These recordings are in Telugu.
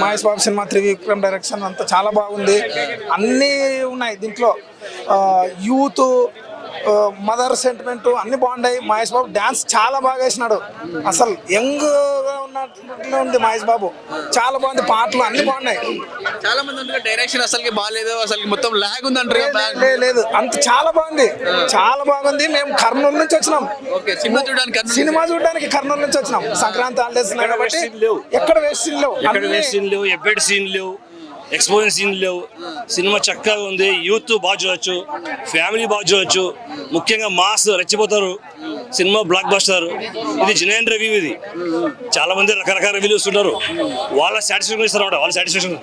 మహేష్ సినిమా త్రివిక్రమ్ డైరెక్షన్ అంతా చాలా బాగుంది. అన్నీ ఉన్నాయి దీంట్లో. యూత్ మదర్ సెంటిమెంట్ అన్ని బాగున్నాయి. మహేష్ బాబు డాన్స్ చాలా బాగా వేసినాడు. అసలు యంగ్గా ఉన్నట్లే ఉంది మహేష్ బాబు. చాలా బాగుంది. పాటలు అన్ని బాగున్నాయి. చాలా మంది అంటారు డైరెక్షన్ అసలుకి బాగాలేదు. అసలు మొత్తం లాగ్ ఉంది అంటారు లేదు అంత చాలా బాగుంది. చాలా బాగుంది. మేము కర్నూలు నుంచి వచ్చినాం. ఓకే సినిమా చూడడానికి కర్నూలు సినిమా చూడడానికి కర్నూలు నుంచి వచ్చినాం. సంక్రాంతి హాలిడేస్ కాబట్టి. ఎక్కడ వేస్ట్ సీన్ లేవు? ఎక్కడ అన్ని- వేస్ట్ సీన్ లేవు? ఎబ్బెడ్ సీన్ లేవు? ఎక్స్పోజర్ సీన్ లేవు సినిమా చక్కగా ఉంది యూత్ బాగా చూడొచ్చు ఫ్యామిలీ బాగా చూడొచ్చు ముఖ్యంగా మాస్ రెచ్చిపోతారు సినిమా బ్లాక్ బస్టర్ ఇది జనైన్ రివ్యూ ఇది చాలా మంది రకరకాల రివ్యూలు ఉంటారు వాళ్ళ సాటిస్ఫాక్షన్ ఇస్తారు అనమాట వాళ్ళ సాటిస్ఫాక్షన్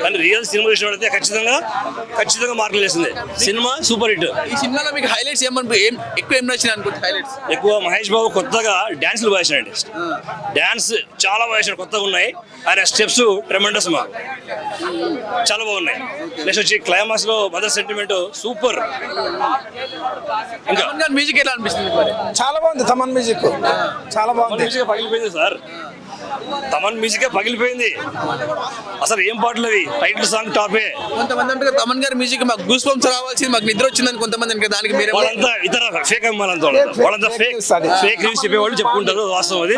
కానీ రియల్ సినిమా చూసినట్టయితే ఖచ్చితంగా ఖచ్చితంగా మార్కులు వేస్తుంది సినిమా సూపర్ హిట్ ఈ సినిమాలో మీకు హైలైట్స్ ఏం ఎక్కువ ఏం నచ్చింది అనుకుంటే హైలైట్స్ ఎక్కువ మహేష్ బాబు కొత్తగా డాన్సులు వేసాడండి డాన్స్ చాలా వేసాడు కొత్తగా ఉన్నాయి. ఆయన స్టెప్స్ ట్రెమెండస్ మా. చాలా బాగున్నాయి. నెక్స్ట్ వచ్చి క్లైమాక్స్లో మదర్ సెంటిమెంట్ సూపర్ ఇంకా. మ్యూజిక్ ఎలా అనిపిస్తుంది చాలా బాగుంది తమన్ మ్యూజిక్ చాలా బాగుంది. మ్యూజిక్ పగిలిపోయింది సార్. తమన్ మ్యూజిక్ పగిలిపోయింది. అసలు ఏం పాటలు అవి? టైటిల్ సాంగ్ టాపే. కొంతమంది అంటారు తమన్ గారి మ్యూజిక్ మాకు గూస్ బంప్స్ రావాల్సింది మాకు నిద్ర వచ్చిందని కొంతమంది అంటారు దానికి మీరే వాళ్ళంతా ఇతర ఫేక్ అమ్మాలంతా వాళ్ళంతా. ఫేక్ ఫేక్ న్యూస్ చెప్పేవాళ్ళు చెప్పుకుంటారు వాస్తవం అది.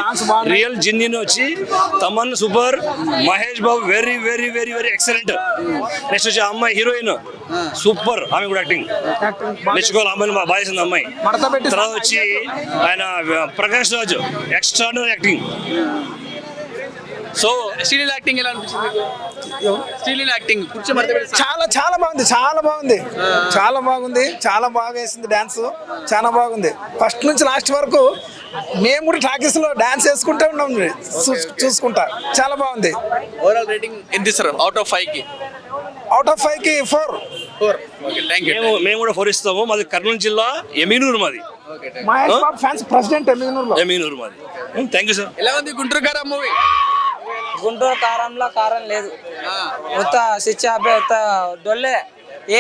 రియల్ జిన్నిన్ వచ్చి Thaman super Mahesh Babu very very very very excellent next వచ్చి ఆ అమ్మాయి హీరోయిన్ సూపర్ ఆమె కూడా యాక్టింగ్ మెచ్చుకోవాలి అమ్మాయిని బాగా చేసింది అమ్మాయి. తర్వాత వచ్చి ఆయన Prakash Raju extraordinary acting so Sreeleela acting ఎలా అనిపిస్తుంది శ్రీలీల యాక్టింగ్. కూర్చో చాలా చాలా బాగుంది చాలా బాగుంది. చాలా బాగుంది చాలా బాగా వేసింది డాన్స్ చాలా బాగుంది. ఫస్ట్ నుంచి లాస్ట్ వరకు మేము కూడా టాకీస్లో డాన్స్ వేసుకుంటూ ఉన్నాం. చూసుకుంటా. చాలా బాగుంది. ఓవరాల్ రేటింగ్ ఎంత ఇస్తారు? అవుట్ ఆఫ్ ఫైవ్కి? అవుట్ ఆఫ్ ఫైవ్కి four four okay thank you మేము మేము కూడా ఫోర్ ఇస్తాము. మాది కర్నూలు జిల్లా ఎమీనూరు మాది. మహేష్ బాబు ఫ్యాన్స్ ప్రెసిడెంట్ ఎమ్మెల్యేలో ఎమీనూరు మాది. థ్యాంక్ యూ సార్ ఎలా ఉంది గుంటూరు గారా మూవీ గుంటూరు కారంలో కారం లేదు. ఉత్త స్విచ్ ఆపే డొల్లే.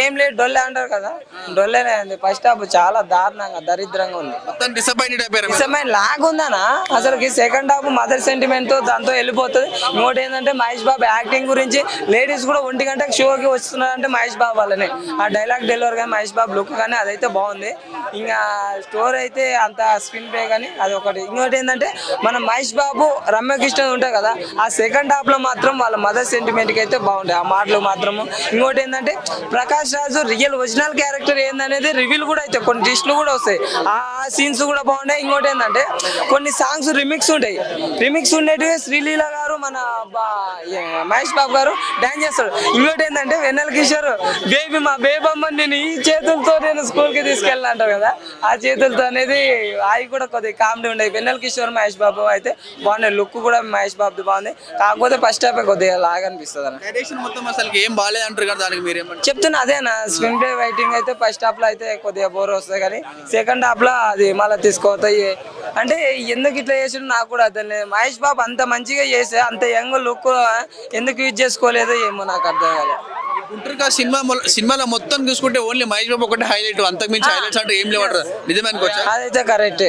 ఏం లేదు డొల్లే అంటారు కదా. డొల్లేనే ఉంది. ఫస్ట్ హాఫ్ చాలా దారుణంగా దరిద్రంగా ఉంది. మొత్తం డిసప్పాయింటెడ్ అయిపోయారు మీరు. నిజమైన లాగ్ ఉందనా అసలు సెకండ్ హాఫ్ మదర్ సెంటిమెంట్తో దాంతో వెళ్ళిపోతుంది. ఇంకోటి ఏంటంటే మహేష్ బాబు యాక్టింగ్ గురించి లేడీస్ కూడా ఒంటి గంటకు షోకి వస్తున్నారంటే మహేష్ బాబు వల్లనే. ఆ డైలాగ్ డెలివర్ కానీ మహేష్ బాబు లుక్ కానీ అదైతే బాగుంది. ఇంకా స్టోర్ అయితే అంత స్క్రీన్ ప్లే కానీ అది ఒకటి. ఇంకోటి ఏంటంటే మన మహేష్ బాబు రమ్యకృష్ణ ఉంటాయి కదా ఆ సెకండ్ హాఫ్లో మాత్రం వాళ్ళ మదర్ సెంటిమెంట్కి అయితే బాగుంటాయి. ఆ మాటలు మాత్రము. ఇంకోటి ఏంటంటే Prakash Raju real original character ఏందనేది రివీల్ కూడా అయితే కొన్ని డిస్ట్లు కూడా వస్తాయి. ఆ సీన్స్ కూడా బాగుంటాయి ఇంకోటి ఏంటంటే కొన్ని సాంగ్స్ రిమిక్స్ ఉంటాయి. రిమిక్స్ ఉండేటివి శ్రీలీల మన మహేష్ బాబు గారు డాన్స్ చేస్తాడు. ఇంకోటి ఏంటంటే వెన్నెల కిషోర్ బేబీ మా బేబమ్మ నేను ఈ చేతులతో నేను స్కూల్కి తీసుకెళ్ళి అంటారు కదా. ఆ చేతులతో అనేది అవి కూడా కొద్దిగా కామెడీ ఉండేది. వెన్నెల కిషోర్ మహేష్ బాబు అయితే బాగున్నాయి. లుక్ కూడా మహేష్ బాబుది బాగుంది. కాకపోతే ఫస్ట్ హాఫ్ కొద్దిగా లాగా అనిపిస్తుంది అన్న డైరెక్షన్ మొత్తం అసలు ఏం బాగాలేదు అంటారు కదా దానికి మీరేమంటారు చెప్తున్నా అదేనా స్క్రీన్ ప్లే రైటింగ్ అయితే ఫస్ట్ హాఫ్లో అయితే కొద్దిగా బోర్ వస్తుంది కానీ సెకండ్ హాఫ్లో అది మళ్ళీ తీసుకోతాయి అంటే ఎందుకు ఇట్లా చేసాడు నాకు కూడా అర్థం లేదు. మహేష్ బాబు అంత మంచిగా చేస్తే అంత యంగ్ లుక్ ఎందుకు యూజ్ చేసుకోలేదో ఏమో నాకు అర్థం కాలేదు సినిమా సినిమాలో మొత్తం చూసుకుంటే ఓన్లీ మహేష్ బాబు ఒకటి హైలైట్ అంతకు మించి హైలైట్స్ అంటే ఏం లేవంటారు నిజమే అనుకోవచ్చా అదైతే కరెక్ట్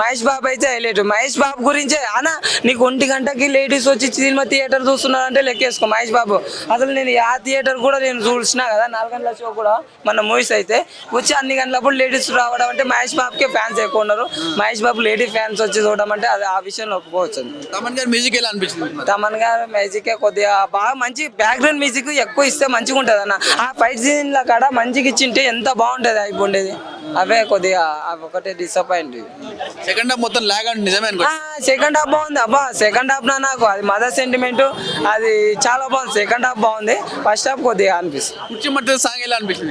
మహేష్ బాబు అయితే హైలైట్ మహేష్ బాబు గురించే అన్న నీకు ఒంటి గంటకి లేడీస్ వచ్చి సినిమా థియేటర్ చూస్తున్నారంటే లెక్కేసుకో మహేష్ బాబు. అసలు నేను ఆ థియేటర్ కూడా నేను చూసిన కదా నాలుగు గంటల షో కూడా మన మూవీస్ అయితే. వచ్చి అన్ని గంటలప్పుడు లేడీస్ రావడం అంటే మహేష్ బాబుకే ఫ్యాన్స్ ఎక్కువ ఉన్నారు. మహేష్ బాబు లేడీ ఫ్యాన్స్ వచ్చి చూడడం అంటే అది ఆ విషయంలో ఒప్పుకోవచ్చు. తమన్ గారి మ్యూజిక్ ఎలా అనిపించింది? తమన్ గారు మ్యూజిక్ కొద్దిగా బాగా మంచి బ్యాక్గ్రౌండ్ మ్యూజిక్ ఎక్కువ ఇస్తే మంచిగా ఉంటుంది అన్న ఆ ఫైట్ సీన్ కాడ మంచిగా ఇచ్చింటే ఎంత బాగుంటది అయిపోండేది అవే కొద్దిగా అవి ఒకటే డిసప్పాయింట్ సెకండ్ హాఫ్ మొత్తం లాగ్ నిజమే అనుకో. సెకండ్ హాఫ్ బాగుంది. అబ్బా సెకండ్ హాఫ్ నా నాకు అది మదర్ సెంటిమెంట్ అది చాలా బాగుంది. సెకండ్ హాఫ్ బాగుంది. ఫస్ట్ హాఫ్ కొద్దిగా అనిపిస్తుంది. కుర్చీ సాంగ్ ఎలా మీకు?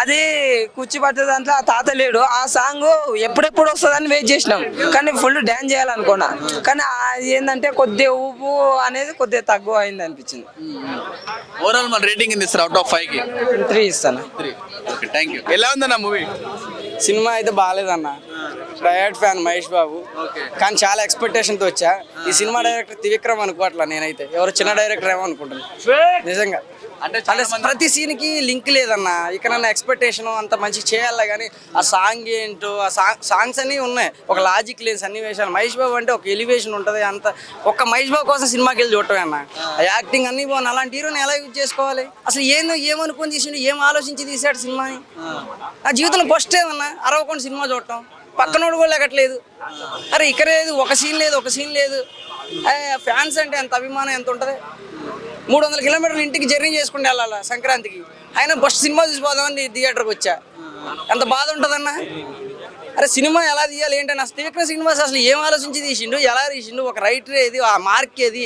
అది కుర్చీ పట్టే దాంట్లో ఆ తాత లేడు. ఆ సాంగ్ ఎప్పుడెప్పుడు వస్తుందని వెయిట్ చేసినాం. కానీ ఫుల్ డాన్స్ చేయాలనుకున్నా. కానీ అది ఏంటంటే కొద్దిగా ఊపు అనేది కొద్దిగా తక్కువ అయింది అనిపించింది. ఓవరాల్ మన రేటింగ్ ఇస్తారు అవుట్ ఆఫ్ ఫైవ్కి? త్రీ ఇస్తాను. త్రీ ఓకే థ్యాంక్ యూ ఎలా ఉందన్న మూవీ సినిమా అయితే బాగాలేదన్న. Diet fan Mahesh Babu. కానీ చాలా ఎక్స్పెక్టేషన్తో వచ్చా. ఈ సినిమా డైరెక్టర్ త్రివిక్రమ్ అనుకోవట్లా నేనైతే. ఎవరు చిన్న డైరెక్టర్ ఏమో అనుకుంటున్నాను నిజంగా. అంటే ప్రతి సీన్కి లింక్ లేదన్న. ఇక్కడ నన్ను ఎక్స్పెక్టేషన్ అంత మంచి చేయాలి కానీ ఆ సాంగ్ ఏంటో ఆ సాంగ్ సాంగ్స్ అన్నీ ఉన్నాయి. ఒక లాజిక్ లేని సన్నివేశాలు. మహేష్ బాబు అంటే ఒక ఎలివేషన్ ఉంటుంది. అంత ఒక్క మహేష్ బాబు కోసం సినిమాకి వెళ్ళి చూడటమే అన్న. ఆ. యాక్టింగ్ అన్నీ బాగున్నాయి. అలాంటి హీరోని ఎలా యూజ్ చేసుకోవాలి? అసలు ఏందో ఏమనుకొని తీసిండు ఏం ఆలోచించి తీసాడు సినిమాని? నా జీవితంలో ఫస్ట్ ఏమన్నా అరవకుండా సినిమా చూడటం. పక్కనోడు కూడా లెక్కట్లేదు అరే ఇక్కడ లేదు ఒక సీన్ లేదు ఒక సీన్ లేదు. ఫ్యాన్స్ అంటే ఎంత అభిమానం ఎంత ఉంటుంది? మూడు వందల కిలోమీటర్లు ఇంటికి జర్నీ చేసుకుంటే వెళ్ళాలా సంక్రాంతికి? ఆయన ఫస్ట్ సినిమా చూసిపోదామని థియేటర్కి వచ్చా? ఎంత బాధ ఉంటుందన్నా? అరే సినిమా ఎలా తీయాలి ఏంటని అసలు త్రివిక్రమ్ శ్రీనివాస్ అసలు ఏం ఆలోచించి తీసిండు? ఎలా తీసిండు? ఒక రైటర్ ఏది? ఆ మార్క్ ఏది?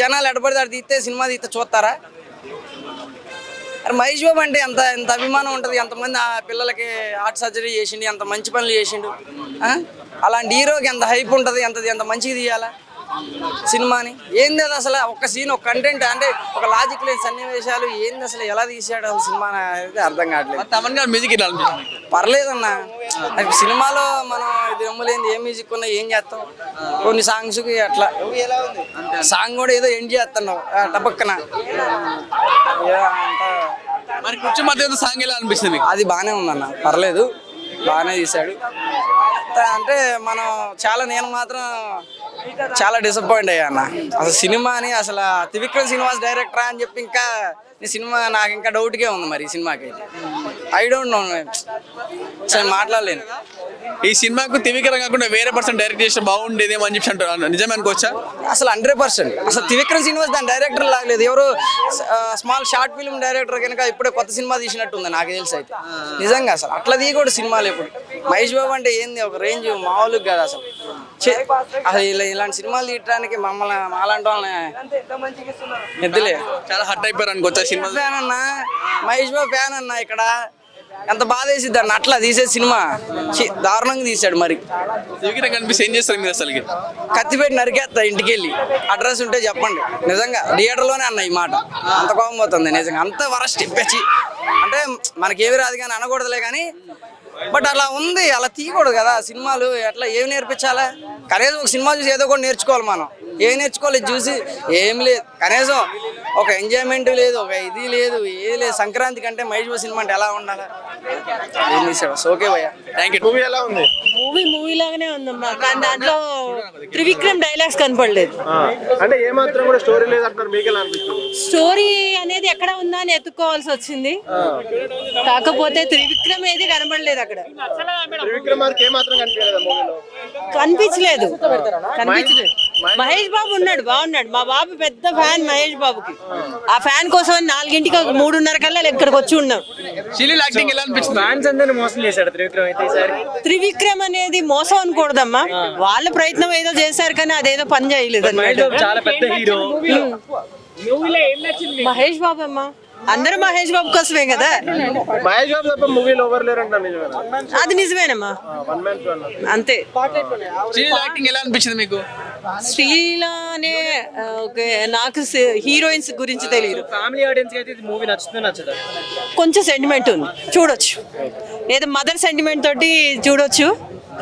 జనాలు ఎడబడితే అటు తీస్తే సినిమా తీస్తే చూస్తారా? అరే మహేష్ బాబు అంటే ఎంత ఎంత అభిమానం ఉంటుంది? ఎంతమంది ఆ పిల్లలకి హార్ట్ సర్జరీ చేసిండు? ఎంత మంచి పనులు చేసిండు? అలాంటి హీరోకి ఎంత హైప్ ఉంటుంది? ఎంత ఎంత మంచిగా తీయాలా? సినిమాని? ఏంది అది అసలు? ఒక సీన్ ఒక కంటెంట్ అంటే ఒక లాజిక్ లేని సన్నివేశాలు ఏంది అసలు? ఎలా తీసాడు అసలు సినిమా అనేది అర్థం కావట్లేదు. తమన్ గారు మ్యూజిక్ ఇలా అనిపించింది పర్లేదన్న. అది సినిమాలో మనం ఇది నమ్మలేంది ఏ మ్యూజిక్ ఉన్నా ఏం చేస్తాం? కొన్ని సాంగ్స్కి అట్లా. సాంగ్ కూడా ఏదో ఎండ్ చేస్తున్నావు టపక్కన మరి కుర్చీ మధ్య సాంగ్ ఎలా అనిపిస్తుంది అది బాగానే ఉందన్న పర్లేదు. బాగానే తీశాడు త- అంటే మనం చాలా నేను మాత్రం చాలా డిసప్పాయింట్ అయ్యా అన్న. అసలు సినిమాని అసలు త్రివిక్రమ్ శ్రీనివాస్ డైరెక్టరా అని చెప్పి ఇంకా ఈ సినిమా నాకు ఇంకా డౌట్గా ఉంది మరి ఈ సినిమాకి. ఐ డోంట్ నో సరే మాట్లాడలేను. ఈ సినిమాకు త్రివిక్రమ్ కాకుండా వేరే పర్సన్ డైరెక్ట్ చేస్తే బాగుండేదేమో అని చెప్పి అంటారు నిజమే అనుకోవచ్చా? అసలు హండ్రెడ్ పర్సెంట్ అసలు త్రివిక్రమ్ శ్రీనివాస్ దాని డైరెక్టర్ లాగలేదు ఎవరు స్మాల్ షార్ట్ ఫిల్మ్ డైరెక్టర్ కనుక ఇప్పుడే కొత్త సినిమా తీసినట్టు ఉంది నాకు తెలిసి అయితే. నిజంగా అసలు అట్లా తీయకూడదు సినిమాలు ఇప్పుడు మహేష్ బాబు అంటే ఏంది? ఒక రేంజ్ మామూలుగా కాదు అసలు. అసలు ఇలా ఇలాంటి సినిమాలు తీయడానికి మమ్మల్ని మాలాంటి వాళ్ళని ఎద్దులే. చాలా హట్ అయిపోయారు అనుకోవచ్చా సినిమా. ఫ్యాన్ అన్న మహేష్ బాబు ఫ్యాన్ అన్న ఇక్కడ? ఎంత బాధ వేసిద్ది అన్న? అట్లా తీసే సినిమా. దారుణంగా తీశాడు మరి. కనిపిస్తే ఏం చేస్తారు మీరు అసలుకి? కత్తిపెట్టి నరికేస్తా ఇంటికి వెళ్ళి అడ్రస్ ఉంటే చెప్పండి. నిజంగా థియేటర్లోనే అన్న ఈ మాట. అంత కోపం పోతుంది నిజంగా. అంత వరస్ట్. అంటే మనకేమి రాదు కానీ అనకూడదులే కానీ బట్ అలా ఉంది అలా తీయకూడదు కదా. సినిమాలు ఎట్లా ఏమి నేర్పించాలా? కనీసం ఒక సినిమా చూసి ఏదో కూడా నేర్చుకోవాలి మనం. ఏం నేర్చుకోవాలి? చూసి ఏం లేదు. కనీసం ఒక ఎంజాయ్మెంట్ లేదు ఒక ఇది లేదు ఏది లేదు. సంక్రాంతి కంటే మహేష్ బాబు సినిమా అంటే ఎలా ఉండాలి? ఏం ఓకే భయ్యా. థ్యాంక్ యూ మూవీ ఎలా ఉంది? మూవీ మూవీ లాగానే ఉందమ్మా. కానీ దాంట్లో త్రివిక్రమ్ డైలాగ్స్ కనపడలేదు. అంటే ఏమాత్రం కూడా స్టోరీ లేదు అంటున్నారు. మీకు ఎలా అనిపిస్తుంది? స్టోరీ అనేది ఎక్కడ ఉందా అని ఎత్తుకోవాల్సి వచ్చింది. కాకపోతే త్రివిక్రమ్ ఏది కనపడలేదు అక్కడ. త్రివిక్రమ్ గారికి ఏమాత్రం కనిపించలేదు కనిపించలేదు. మహేష్ బాబు ఉన్నాడు బాగున్నాడు. మా బాబు పెద్ద ఫ్యాన్ మహేష్ బాబుకి. ఆ ఫ్యాన్ కోసం నాలుగింటికి మూడున్నర కల్లా ఇక్కడికి వచ్చి ఉన్నాం షిలీల్ యాక్టింగ్ ఎలా అనిపించింది ఫ్యాన్స్ అందరిని మోసం చేశాడు త్రివిక్రమ్ అయితే ఈసారి. త్రివిక్రమ్ అనేది మోసం అనకూడదమ్మా. వాళ్ళ ప్రయత్నం ఏదో చేశారు కానీ అదేదో పని చేయలేదు మహేష్ అన్నమాట బాబు చాలా పెద్ద హీరో మహేష్ బాబు అమ్మా. అందరూ మహేష్ బాబు కోసమే కదా. మహేష్ బాబు తప్ప మూవీలో ఎవరు అది నిజమేనమ్మా. అంతే. యాక్టింగ్ ఎలా అనిపించింది మీకు? శ్రీలా అనే నాకు హీరోయిన్స్ గురించి తెలియదు ఫ్యామిలీ ఆడియన్స్ అయితే మూవీ నచ్చుతుంది నచ్చదా? కొంచెం సెంటిమెంట్ ఉంది. చూడొచ్చు. ఏదో మదర్ సెంటిమెంట్ తోటి చూడొచ్చు.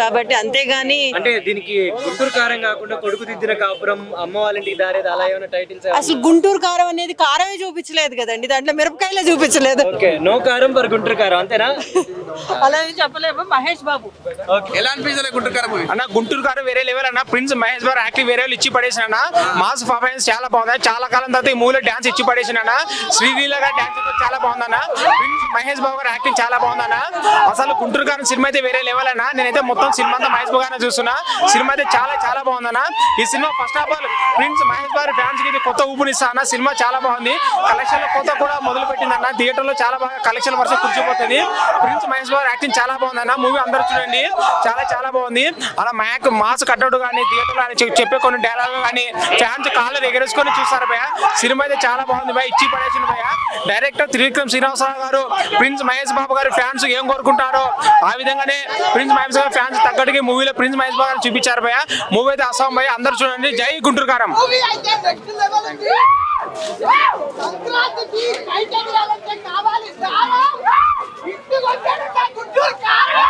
కాబట్టి అంతేగాని అంటే దీనికి గుంటూరు కారం కాకుండా కొడుకు దిద్దిన కాపురం అమ్మ వాళ్ళ ఇంటికి దారేది అలా ఏమైనా టైటిల్స్ అసలు గుంటూరు కారం అనేది కారమే చూపించలేదు కదండి దాంట్లో మిరపకాయలే చూపించలేదు. ఓకే నో కారం ఫర్ గుంటూరు కారం అంతేనా? అలా ఏం చెప్పలేము మహేష్ బాబు. ఎలా అనిపించలేదు గుంటూరు మూవీ? అన్న గుంటూరు గారు వేరే లెవెల్ అన్న ప్రిన్స్ మహేష్ బాబు యాక్టివ్ వేరే వాళ్ళు ఇచ్చి పడేసిన మాస్ పర్ఫార్మెన్స్ చాలా బాగుంది చాలా కాలం తర్వాత ఈ మూవీలో డాన్స్ ఇచ్చి పడేసిన శ్రీలీల గారి డాన్స్ కూడా చాలా బాగుందన్న ప్రిన్స్ మహేష్ బాబు గారు యాక్టింగ్ చాలా బాగుందన్న అసలు గుంటూరు గారి సినిమా అయితే వేరే లెవెల్ అన్న నేనైతే మొత్తం సినిమా అంతా మహేష్ బాబు గారిని చూస్తున్నా. సినిమా అయితే చాలా చాలా బాగుందన్న. ఈ cinema first half all prince Mahesh Babu ఫ్యాన్స్కి కొత్త ఊపునిస్తా అన్న. సినిమా చాలా బాగుంది. కలెక్షన్లో కొత్త కూడా మొదలు పెట్టిందన్న. థియేటర్లో చాలా బాగా కలెక్షన్ వరుస కూర్చోబోతుంది. ప్రిన్స్ మహేష్ బాబు యాక్టింగ్ చాలా బాగుందన్న. మూవీ అందరూ చూడండి. చాలా చాలా బాగుంది. అలా మ్యాక్ మాస్ కట్టడు కానీ థియేటర్లో చెప్పే కొన్ని డైలాగ్ కానీ ఫ్యాన్స్ కాళ్ళు ఎగరేసుకొని చూస్తారు భయ సినిమా అయితే చాలా బాగుంది భయ ఇచ్చి పడేసింది భయ డైరెక్టర్ త్రివిక్రమ్ శ్రీనివాసరావు గారు ప్రిన్స్ మహేష్ బాబు గారు ఫ్యాన్స్ ఏం కోరుకుంటారో ఆ విధంగానే ప్రిన్స్ మహేష్ బాబు ఫ్యాన్స్ తగ్గట్టుగా మూవీలో ప్రిన్స్ మహేష్ బాబు చూపించారు భయ మూవీ అయితే అస్సాం భయ అందరూ చూడండి జై గుంటూరు కారం మూవీ అయితే నెక్స్ట్ లెవెల్ ఉంది సంక్రాంతికి బయట వెళ్ళాలంటే కావాలి దారం ఇంటికి వచ్చాడంటే గుంటూరు కారం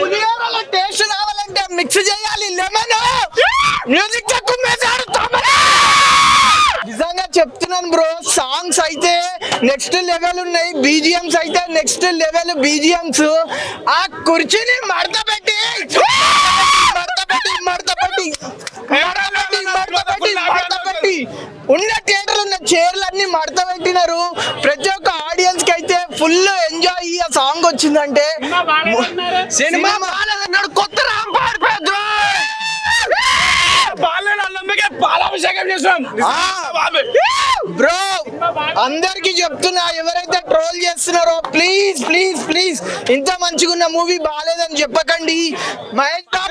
పులిహోరలో టేస్ట్ రావాలంటే మిక్స్ చేయాలి లెమన్ మ్యూజిక్ తక్కువ నిజంగా చెప్తున్నాను బ్రో సాంగ్స్ అయితే నెక్స్ట్ లెవెల్ ఉన్నాయి బీజిఎంస్ అయితే నెక్స్ట్ లెవెల్ బీజిఎంస్ ఆ కుర్చీని మడత పెట్టి మడత పెట్టి మడత పెట్టి మడత పెట్టి మడత పెట్టి ఉన్న థియేటర్ ఉన్న చైర్లు అన్ని మడత పెట్టినారు ప్రతి ఒక్క ఆడియన్స్కి అయితే ఫుల్ ఎంజాయ్ ఆ సాంగ్ వచ్చిందంటే సినిమా బాగాలేదన్నాడు. కొత్త రాంపాడు పెద్ద బ్రో అందరికి చెప్తున్నా ఎవరైతే ట్రోల్ చేస్తున్నారో ప్లీజ్ ప్లీజ్ ప్లీజ్ ఇంత మంచిగా ఉన్న మూవీ బాగాలేదని చెప్పకండి. మహేష్ బాబు